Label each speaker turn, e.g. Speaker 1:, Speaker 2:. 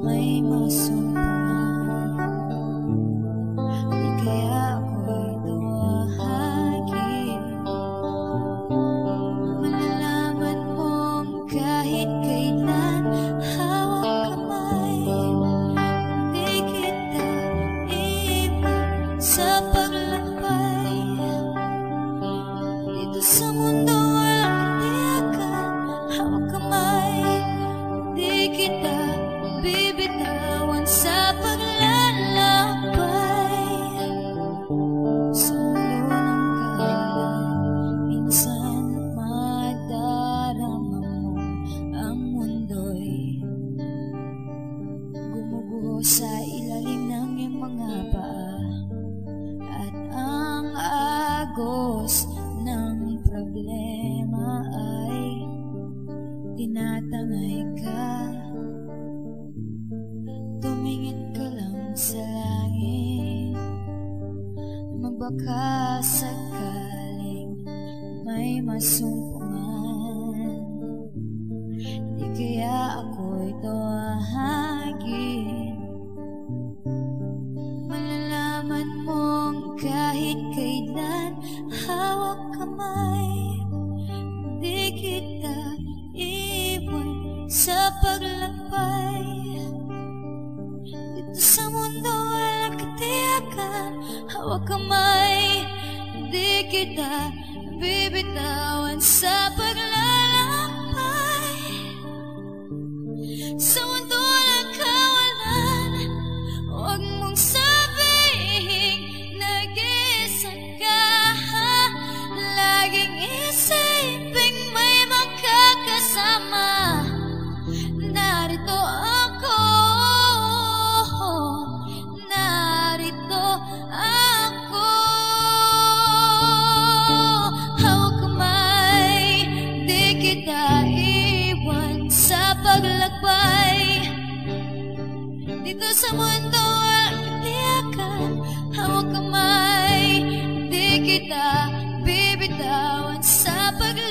Speaker 1: may masumpungan Di kaya ako'y tuwahagin Malalaman mong kahit kailan kita iwan sa paglakbay Dito sa mundo walang Hawak kamay kita bibitawan sa paglalakbay. Sa ulo ng kalan Minsan madarama mo Ang mundo'y Gumuguho sa ilalim ng mga paa At ang agos ng problema ay Tinatangay ka sa langit. Magbaka sakaling may masumpungan Di kaya ako'y tuwahagin Malalaman mong kahit kailan hawak kamay. Di kita iwan sa Hawak kamay Di kita bibitawan. Sa paglalakbay Dito sa mundo katiyakan Hawak kamay. Di kita bibitawan sa paglalang